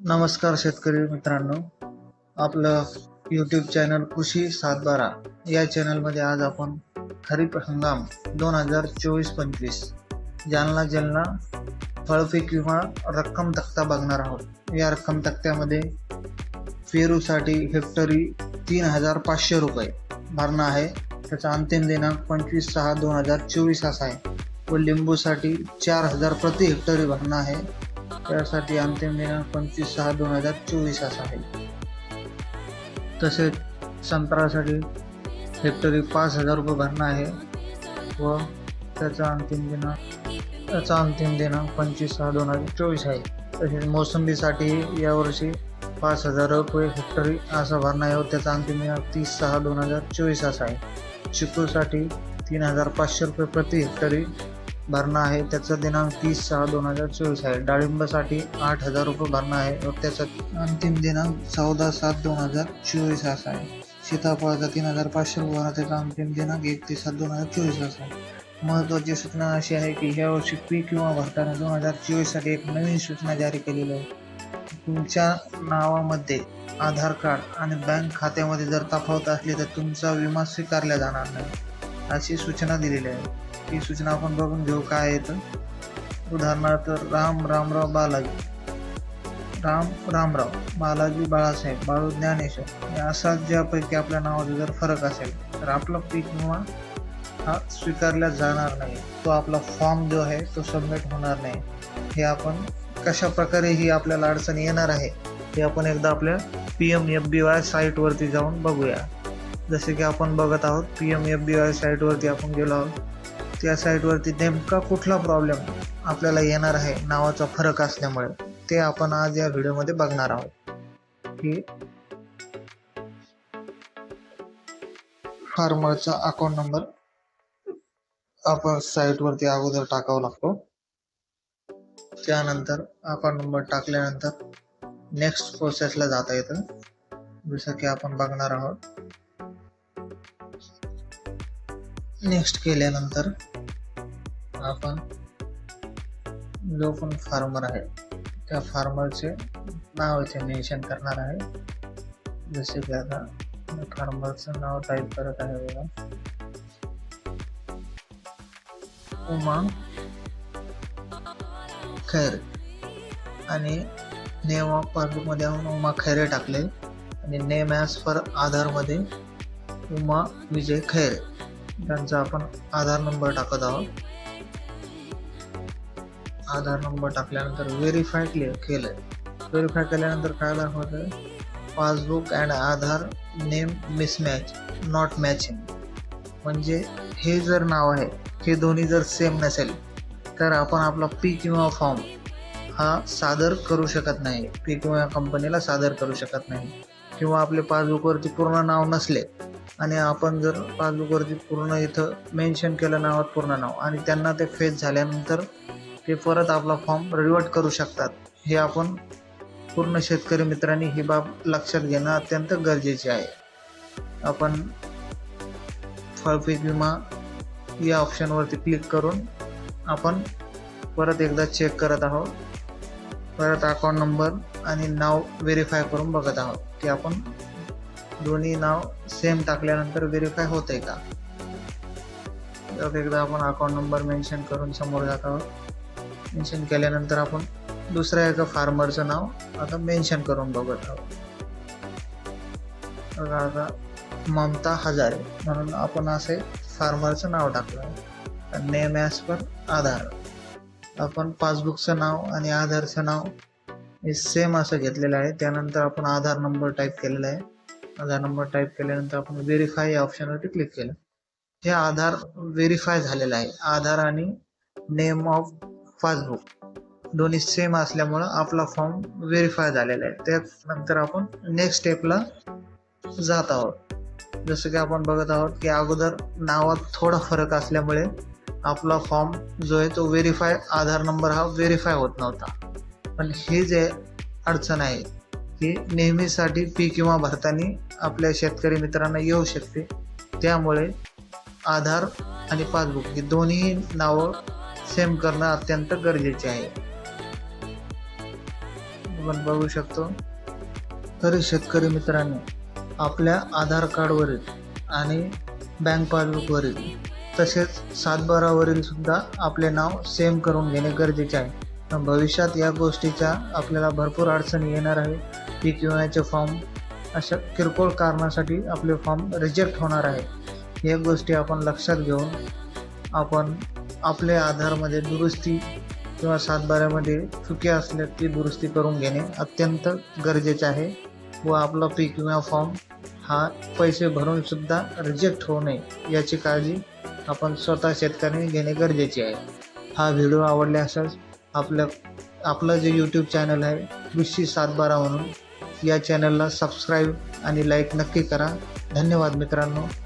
नमस्कार शेतकरी मित्रांनो. आपलं यूट्यूब चॅनल कृषी सातबारा. या चॅनलमध्ये आज आपण खरीप हंगाम दोन हजार चोवीस पंचवीस जालना जालना फळपीक किंवा रक्कम तक्ता बघणार आहोत. या रक्कम तक्त्यामध्ये पेरूसाठी हेक्टरी तीन हजार पाचशे रुपये भरणं आहे. त्याचा अंतिम दिनांक पंचवीस सहा दोन हजार चोवीस असा आहे. व लिंबूसाठी चार हजार प्रति हेक्टरी भरणं आहे. त्यासाठी अंतिम दिनांक पंचवीस सहा दोन हजार चोवीस असा आहे. तसेच संत्रासाठी हेक्टरी पाच हजार रुपये भरणं आहे व त्याचा अंतिम दिनांक त्याचा अंतिम दिनांक पंचवीस सहा दोन हजार चोवीस आहे. तसेच मोसंबीसाठी यावर्षी पाच हजार रुपये हेक्टरी असा भरणा आहे व त्याचा अंतिम दिनांक तीस सहा दोन हजार चोवीस असा आहे. चिकूसाठी तीन हजार पाचशे रुपये प्रति हेक्टरी भरणा आहे. त्याचा दिनांक तीस सहा दोन हजार चोवीस आहे. डाळिंबासाठी आठ हजार रुपये भरणा आहे व त्याचा अंतिम दिनांक चौदा सात दोन हजार चोवीस असा आहे. सीताफळाचा तीन हजार पाचशे रुपये भरणा त्याचा अंतिम दिनांक एकतीस सात दोन हजार चोवीस असा आहे. महत्त्वाची सूचना अशी आहे की ह्या वर्षी पीक किंवा भरताना दोन हजार चोवीससाठी एक नवीन सूचना जारी केलेली आहे. तुमच्या नावामध्ये आधार कार्ड आणि बँक खात्यामध्ये जर तफावत असली तर तुमचा विमा स्वीकारला जाणार नाही अशी सूचना दिलेली आहे. ही सूचना आपण बघून घेऊ काय येतं उदाहरणार्थ राम रामराव बालाजी. राम रामराव बालाजी बाळासाहेब बाळू ज्ञानेश्वर. या असा ज्यापैकी आपल्या नावाचा जर फरक असेल तर आपला पीक विमा हा स्वीकारला जाणार नाही. तो आपला फॉर्म जो आहे तो सबमिट होणार नाही. हे आपण कशा प्रकारे ही आपल्याला अडचण येणार आहे हे आपण एकदा आपल्या P M F B Y साईटवरती जाऊन बघूया. जसे की आपण बघत आहोत P M F B Y साईटवरती आपण गेलो आहोत. त्या साईटवरती नेमका कुठला प्रॉब्लेम आपल्याला येणार आहे नावाचा फरक असल्यामुळे ते आपण आज या व्हिडिओमध्ये बघणार आहोत. की फार्मरचा अकाउंट नंबर आपण साईटवरती अगोदर टाकावा लागतो. त्यानंतर अकाउंट नंबर टाकल्यानंतर नेक्स्ट प्रोसेसला जाता येतं जसं की आपण बघणार आहोत. नेक्स्ट केल्यानंतर आपण जो पण फार्मर आहे त्या फार्मरचे नाव इथे मेन्शन करणार आहे. जसे की आता फार्मरचं नाव टाईप करत आहे बघा. उमा खैर. आणि नेम ऑफ पासबुकमध्ये आपण उमा खैरे टाकले. आणि नेम ॲज फॉर आधारमध्ये उमा विजय खैरे. त्यांचा आपण आधार नंबर टाकत आहोत. आधार नंबर टाकल्यानंतर व्हेरीफाय केलंय. व्हेरीफाय केल्यानंतर काय दाखवतं passbook and Aadhaar name mismatch not matching म्हणजे हे जर नाव आहे हे दोन्ही जर सेम नसेल तर आपण आपला पी किंवा फॉर्म हा सादर करू शकत नाही. पीक किंवा कंपनीला सादर करू शकत नाही. किंवा आपले पासबुकवरती पूर्ण नाव नसले आणि आपण जर पासबुकवरती पूर्ण इथं मेन्शन केलं नावात पूर्ण नाव आणि त्यांना ते फेस झाल्यानंतर ते परत आपला फॉर्म रिवर्ट करू शकतात. हे आपण पूर्ण शेतकरी मित्रांनी ही बाब लक्षात घेणं अत्यंत गरजेचे आहे. आपण फळपीक विमा या ऑप्शनवरती क्लिक करून आपण परत एकदा चेक करत आहोत. परत अकाउंट नंबर आणि नाव व्हेरीफाय करून बघत आहोत की आपण दोन्ही नाव सेम टाकल्यानंतर व्हेरीफाय होते का? एकदा आपण अकाउंट नंबर मेन्शन करून समोर जात आहोत. मेन्शन केल्यानंतर आपण दुसऱ्या एका फार्मरचं नाव आता मेन्शन करून बघत आहोत. आता ममता हजारे म्हणून आपण असे फार्मरचं नाव टाकलं आहे. Name as per Aadhaar. आपण पासबुकचं नाव आणि आधारचं नाव हे सेम असं घेतलेलं आहे. त्यानंतर आपण आधार नंबर टाईप केलेला आहे. आधार नंबर टाईप केल्यानंतर आपण व्हेरीफाय या ऑप्शनवरती क्लिक केलं. हे आधार व्हेरीफाय झालेलं आहे. आधार आणि नेम ऑफ पासबुक दोन्ही सेम असल्यामुळं आपला फॉर्म व्हेरीफाय झालेला आहे. त्यानंतर आपण नेक्स्ट स्टेपला जात आहोत. जसं की आपण बघत आहोत की अगोदर नावात थोडा फरक असल्यामुळे आपला फॉर्म जो आहे तो व्हेरीफाय आधार नंबर हा व्हेरीफाय होत नव्हता. पण हे जे अडचण आहे ही नेहमीसाठी पी किंवा भरताना आपल्या शेतकरी मित्रांना येऊ शकते. त्यामुळे आधार आणि पासबुक ही दोन्ही नावं सेम करणं अत्यंत गरजेचे आहे. आपण बघू शकतो. तरी शेतकरी मित्रांनी आपल्या आधार कार्डवरील आणि बँक पासबुकवरील तसेच सातबारावरील सुद्धा आपले नाव सेम करून घेणे गरजेचे आहे. पण भविष्यात या गोष्टीच्या आपल्याला भरपूर अडचणी येणार आहे पीक विम्याचे फॉर्म अशा किरकोळ कारणासाठी आपले फॉर्म रिजेक्ट होणार आहे. या गोष्टी आपण लक्षात घेऊन आपण आपल्या आधारमध्ये दुरुस्ती किंवा सातबाऱ्यामध्ये चुकी असल्या ती दुरुस्ती करून घेणे अत्यंत गरजेचे आहे व आपला पीक विमा फॉर्म हा पैसे भरूनसुद्धा रिजेक्ट होऊ नये याची काळजी आपण स्वतः शेतकऱ्यांनी घेणे गरजेचे आहे. हा व्हिडिओ आवडला असंच आपल्या आपलं जे यूट्यूब चॅनल आहे कृषी सातबारा म्हणून या चॅनलला सबस्क्राईब आणि लाईक नक्की करा. धन्यवाद मित्रांनो.